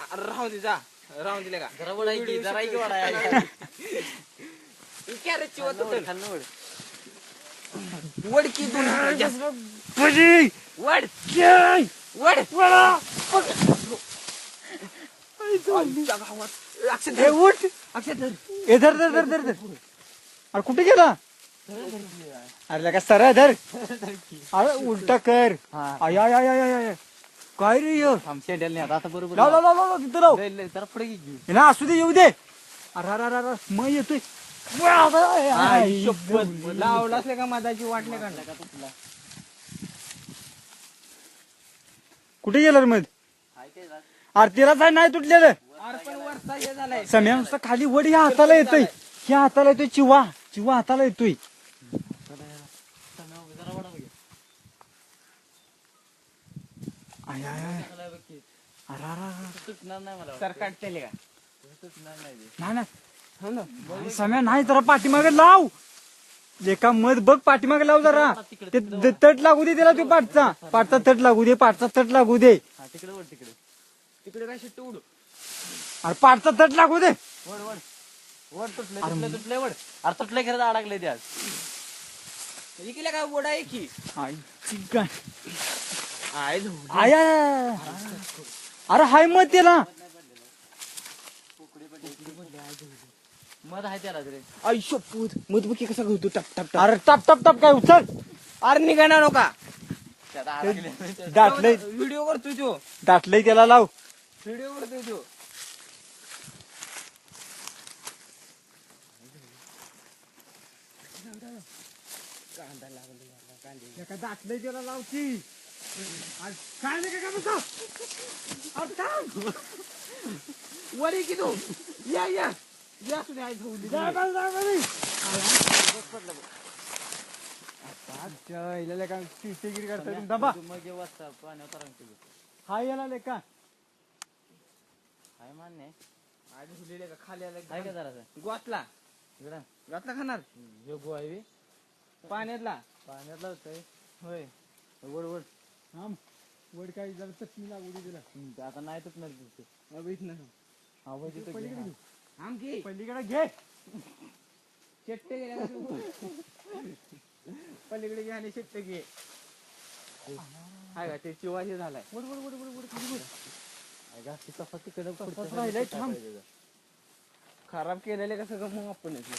अरे राहून दे जा. राहून दिले का? जरा वड जरा वड वत. खाल्लं वड. वड की दोन. पजी वड. वड. गावात. अक्षय धर. उठ! अक्षय धर. ए धर धर धर धर धर. अरे कुठे गेला? अरे लगा सरळ धर. अरे उलटा कर. आय आय आय आय आय काय रे ह्यो? थांब शेंड्याला नाही आता आता बरोबर लाव लाव लाव लाव तिथं लाव. लय- लय, जरा पुढे घे की. हे ना असू दे येऊ दे. अरे अरे अरे अरे मग येतोय. आई शपथ. लावलास का मधाची वाटले का का तुला? कुठे गेला रे मग हाय काय राग? अरे तिला काय नाही तुटलेलं. अरे पण वरचा हे झालाय. सम्या नुसतं खाली वड हाताला येतोय. ह्या हाताला येतोय चिवा. चिवा हाताला येतोय थांब, जरा वडा बघ. आय आय आय. चांगला बघ की. अरे अरे अरे. तुटणार नाही मला वाटतं. सरकार केले का? तुटणार नाही ते. नाही. नाही ना. नाही, सम्या नाही जरा पाठीमागे लाव. एका मध बघ पाठीमागे लाव जरा. ते ते तट लागू दे त्याला तो पाठचा. पाठचा तट लागू दे पाठचा तट लागू दे. हा तिकडे वड तिकडे. तिकडे काय शिट्ट उडू? अरे पाठचा तट लागू दे. वड वड वड तुटले तुटले तुटले वड अरे तुटले खरं अडकले ते आज. इकडे काय वड आहे की? आय. अरे हाय मध त्याला. मध आहे त्याला तरी. आई शपथ. मधबुकी कसा घेतो टप टप टप. अरे टप टप टप काय उचल. अरे निघाणार नका. दाटलंय. व्हिडिओ करतोय तो. दाटलंय त्याला लाव. व्हिडिओ करतोय तो. एका दाटलंय त्याला लावची काय नाही का थांब. वर ये की तू? या या. या तुझ्या आई जा जा हिला लय का चिडचिडगिरी करताय तुम्ही. दबा मग वाजता पाण्यावर तरंग हाय याला लेका हाय मान्य झोपलेले का खाली आलं आहे का जरासं गोतला इकडं गोतला खाणार? ह्यो गो आहे. पाण्यातला. पाण्यातला होतंय. होय. वड वड. थांब वड काय जरा चटणी लागू दे तिला हम्म, ते आता नाही तुटणार हा तिथं घे, पलीकडे हा. घेऊ. आम घे पलीकडे घे शेट्टे तू? पलीकडे घे आणि शेट्टे घे हाय का ते चिवाजी झालाय वड वड वड वड वड खाली वड. आहे का? तिथं फक्त तिकडं पुढच्या तसंच राहिलंय, side ला थांब. खराब केलेले कसं का मग आपण येतो.